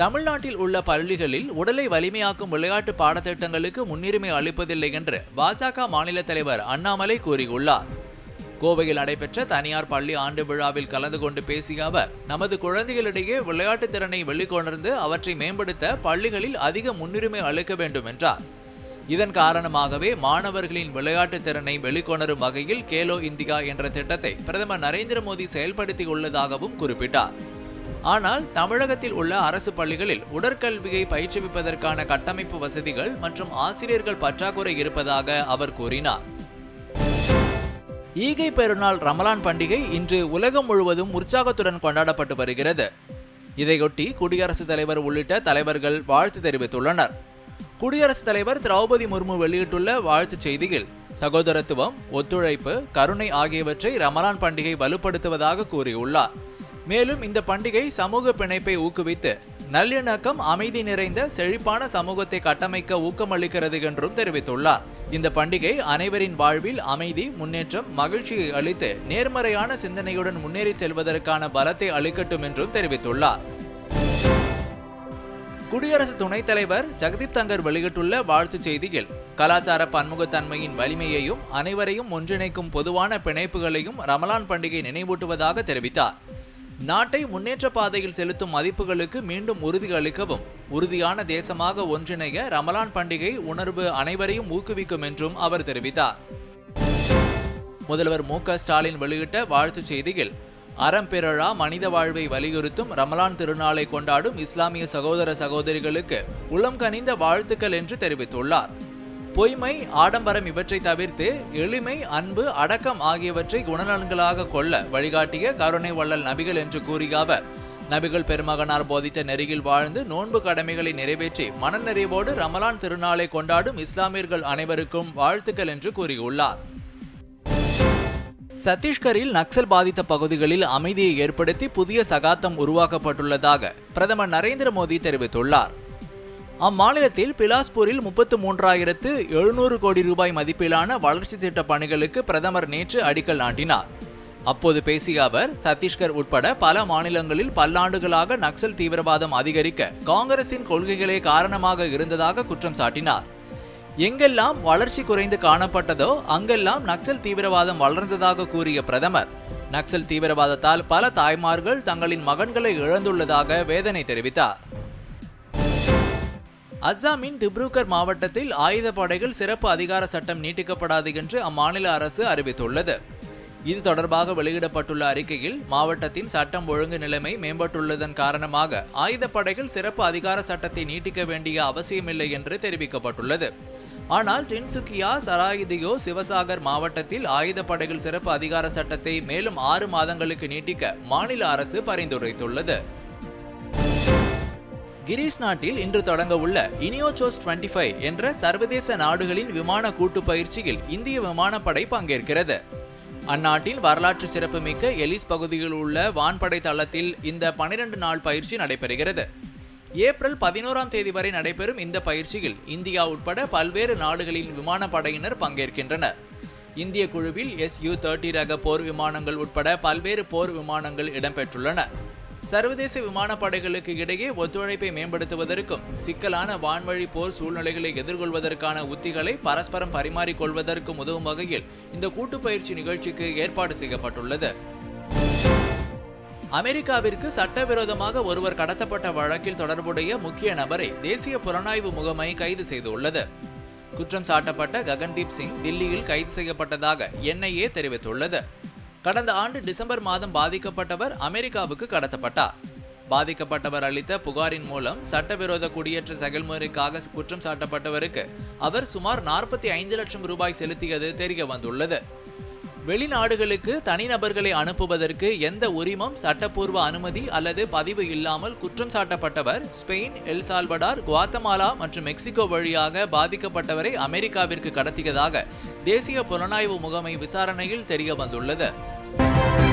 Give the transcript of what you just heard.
தமிழ்நாட்டில் உள்ள பள்ளிகளில் உடலை வலிமையாக்கும் விளையாட்டு பாடத்திட்டங்களுக்கு முன்னுரிமை அளிப்பதில்லை என்று பாஜக மாநில தலைவர் அண்ணாமலை கூறியுள்ளார். கோவையில் நடைபெற்ற தனியார் பள்ளி ஆண்டு விழாவில் கலந்து கொண்டு பேசிய அவர் நமது குழந்தைகளிடையே விளையாட்டு திறனை வெளிக்கொணர்ந்து அவற்றை மேம்படுத்த பள்ளிகளில் அதிக முன்னுரிமை அளிக்க வேண்டும் என்றார். இதன் காரணமாகவே மாணவர்களின் விளையாட்டு திறனை வெளிக்கொணரும் வகையில் கேலோ இந்தியா என்ற திட்டத்தை பிரதமர் நரேந்திர மோடி செயல்படுத்தியுள்ளதாகவும் குறிப்பிட்டார். ஆனால் தமிழகத்தில் உள்ள அரசு பள்ளிகளில் உடற்கல்வியை பயிற்றுவிப்பதற்கான கட்டமைப்பு வசதிகள் மற்றும் ஆசிரியர்கள் பற்றாக்குறை இருப்பதாக அவர் கூறினார். ஈகை பெருநாள் ரமலான் பண்டிகை இன்று உலகம் முழுவதும் உற்சாகத்துடன் கொண்டாடப்பட்டு வருகிறது. இதையொட்டி குடியரசுத் தலைவர் உள்ளிட்ட தலைவர்கள் வாழ்த்து தெரிவித்துள்ளனர். குடியரசுத் தலைவர் திரௌபதி முர்மு வெளியிட்டுள்ள வாழ்த்துச் செய்தியில் சகோதரத்துவம் ஒத்துழைப்பு கருணை ஆகியவற்றை ரமலான் பண்டிகை வலுப்படுத்துவதாக கூறியுள்ளார். மேலும் இந்த பண்டிகை சமூக பிணைப்பை ஊக்குவித்து நல்லிணக்கம் அமைதி நிறைந்த செழிப்பான சமூகத்தை கட்டமைக்க ஊக்கமளிக்கிறது என்றும் தெரிவித்துள்ளார். இந்த பண்டிகை அனைவரின் வாழ்வில் அமைதி முன்னேற்றம் மகிழ்ச்சியை அளித்து நேர்மறையான சிந்தனையுடன் முன்னேறி செல்வதற்கான பலத்தை அளிக்கட்டும் என்றும் தெரிவித்துள்ளார். குடியரசு துணைத் தலைவர் ஜெகதீப் தங்கர் வெளியிட்டுள்ள வாழ்த்துச் செய்தியில் கலாச்சார பன்முகத்தன்மையின் வலிமையையும் அனைவரையும் ஒன்றிணைக்கும் பொதுவான பிணைப்புகளையும் ரமலான் பண்டிகை நினைவூட்டுவதாக தெரிவித்தார். நாட்டை முன்னேற்ற பாதையில் செலுத்தும் மதிப்புகளுக்கு மீண்டும் உறுதி அளிக்கவும் உறுதியான தேசமாக ஒன்றிணைய ரமலான் பண்டிகை உணர்வு அனைவரையும் ஊக்குவிக்கும் என்றும் அவர் தெரிவித்தார். முதல்வர் மு க ஸ்டாலின் வெளியிட்ட வாழ்த்துச் செய்தியில் அறம்பிறழா மனித வாழ்வை வலியுறுத்தும் ரமலான் திருநாளை கொண்டாடும் இஸ்லாமிய சகோதர சகோதரிகளுக்கு உளம் கனிந்த வாழ்த்துக்கள் என்று தெரிவித்துள்ளார். பொய்மை ஆடம்பரம் இவற்றை தவிர்த்து எளிமை அன்பு அடக்கம் ஆகியவற்றை குணநலன்களாக கொள்ள வழிகாட்டிய கருணை வள்ளல் நபிகள் என்று கூறிய அவர். நபிகள் பெருமகனார் போதித்த நெறியில் வாழ்ந்து நோன்பு கடமைகளை நிறைவேற்றி மனநிறைவோடு ரமலான் திருநாளை கொண்டாடும் இஸ்லாமியர்கள் அனைவருக்கும் வாழ்த்துக்கள் என்று கூறியுள்ளார். சத்தீஸ்கரில் நக்சல் பாதித்த பகுதிகளில் அமைதியை ஏற்படுத்தி புதிய சகாத்தம் உருவாக்கப்பட்டுள்ளதாக பிரதமர் நரேந்திர மோடி தெரிவித்துள்ளார். அம்மாநிலத்தில் பிலாஸ்பூரில் முப்பத்து மூன்றாயிரத்து எழுநூறு கோடி ரூபாய் மதிப்பிலான வளர்ச்சி திட்ட பணிகளுக்கு பிரதமர் நேற்று அடிக்கல் நாட்டினார். அப்போது பேசிய அவர் சத்தீஸ்கர் உட்பட பல மாநிலங்களில் பல்லாண்டுகளாக நக்சல் தீவிரவாதம் அதிகரிக்க காங்கிரசின் கொள்கைகளே காரணமாக இருந்ததாக குற்றம் சாட்டினார். எங்கெல்லாம் வளர்ச்சி குறைந்து காணப்பட்டதோ அங்கெல்லாம் நக்சல் தீவிரவாதம் வளர்ந்ததாக கூறிய பிரதமர் நக்சல் தீவிரவாதத்தால் பல தாய்மார்கள் தங்களின் மகன்களை இழந்துள்ளதாக வேதனை தெரிவித்தார். அஸ்ஸாமின் திப்ருகர் மாவட்டத்தில் ஆயுத படைகள் சிறப்பு அதிகார சட்டம் நீட்டிக்கப்படாது என்று அம்மாநில அரசு அறிவித்துள்ளது. இது தொடர்பாக வெளியிடப்பட்டுள்ள அறிக்கையில் மாவட்டத்தின் சட்டம் ஒழுங்கு நிலைமை மேம்பட்டுள்ளதன் காரணமாக ஆயுதப்படைகள் சிறப்பு அதிகார சட்டத்தை நீட்டிக்க வேண்டிய அவசியமில்லை என்று தெரிவிக்கப்பட்டுள்ளது. ஆனால் டின்சுக்கியா சராயுதியோ சிவசாகர் மாவட்டத்தில் ஆயுதப்படைகள் சிறப்பு அதிகார சட்டத்தை மேலும் ஆறு மாதங்களுக்கு நீட்டிக்க மாநில அரசு பரிந்துரைத்துள்ளது. கிரீஸ் நாட்டில் இன்று தொடங்க உள்ள இனியோசோஸ் 25 ஃபைவ் என்ற சர்வதேச நாடுகளின் விமான கூட்டு பயிற்சியில் இந்திய விமானப்படை பங்கேற்கிறது. அந்நாட்டின் வரலாற்று சிறப்புமிக்க எலிஸ் பகுதியில் உள்ள வான்படை தளத்தில் இந்த 12 நாள் பயிற்சி நடைபெறுகிறது. ஏப்ரல் பதினோராம் தேதி வரை நடைபெறும் இந்த பயிற்சியில் இந்தியா உட்பட பல்வேறு நாடுகளின் விமானப்படையினர் பங்கேற்கின்றனர். இந்திய குழுவில் எஸ் யூ தேர்ட்டி ரக போர் விமானங்கள் உட்பட பல்வேறு போர் விமானங்கள் இடம்பெற்றுள்ளன. சர்வதேச விமானப்படைகளுக்கு இடையே ஒத்துழைப்பை மேம்படுத்துவதற்கும் சிக்கலான வான்வழி போர் சூழ்நிலைகளை எதிர்கொள்வதற்கான உத்திகளை பரஸ்பரம் பரிமாறிக்கொள்வதற்கும் உதவும் வகையில் இந்த கூட்டுப்பயிற்சி நிகழ்ச்சிக்கு ஏற்பாடு செய்யப்பட்டுள்ளது. அமெரிக்காவிற்கு சட்டவிரோதமாக ஒருவர் கடத்தப்பட்ட வழக்கில் தொடர்புடைய முக்கிய நபரை தேசிய புலனாய்வு முகமை கைது செய்துள்ளது. குற்றம் சாட்டப்பட்ட ககன்தீப் சிங் தில்லியில் கைது செய்யப்பட்டதாக என்ஐஏ தெரிவித்துள்ளது. கடந்த ஆண்டு டிசம்பர் மாதம் பாதிக்கப்பட்டவர் அமெரிக்காவுக்கு கடத்தப்பட்டார். பாதிக்கப்பட்டவர் அளித்த புகாரின் மூலம் சட்டவிரோத குடியேற்ற செயல்முறைக்காக குற்றம் சாட்டப்பட்டவருக்கு அவர் சுமார் நாற்பத்தி ஐந்து லட்சம் ரூபாய் செலுத்தியது தெரிய வந்துள்ளது. வெளிநாடுகளுக்கு தனிநபர்களை அனுப்புவதற்கு எந்த உரிமம் சட்டப்பூர்வ அனுமதி அல்லது பதிவு இல்லாமல் குற்றம் சாட்டப்பட்டவர் ஸ்பெயின் எல்சால்வடார் குவாத்தமாலா மற்றும் மெக்சிகோ வழியாக பாதிக்கப்பட்டவரை அமெரிக்காவிற்கு கடத்தியதாக தேசிய புலனாய்வு முகமை விசாரணையில் தெரிய வந்துள்ளது. Música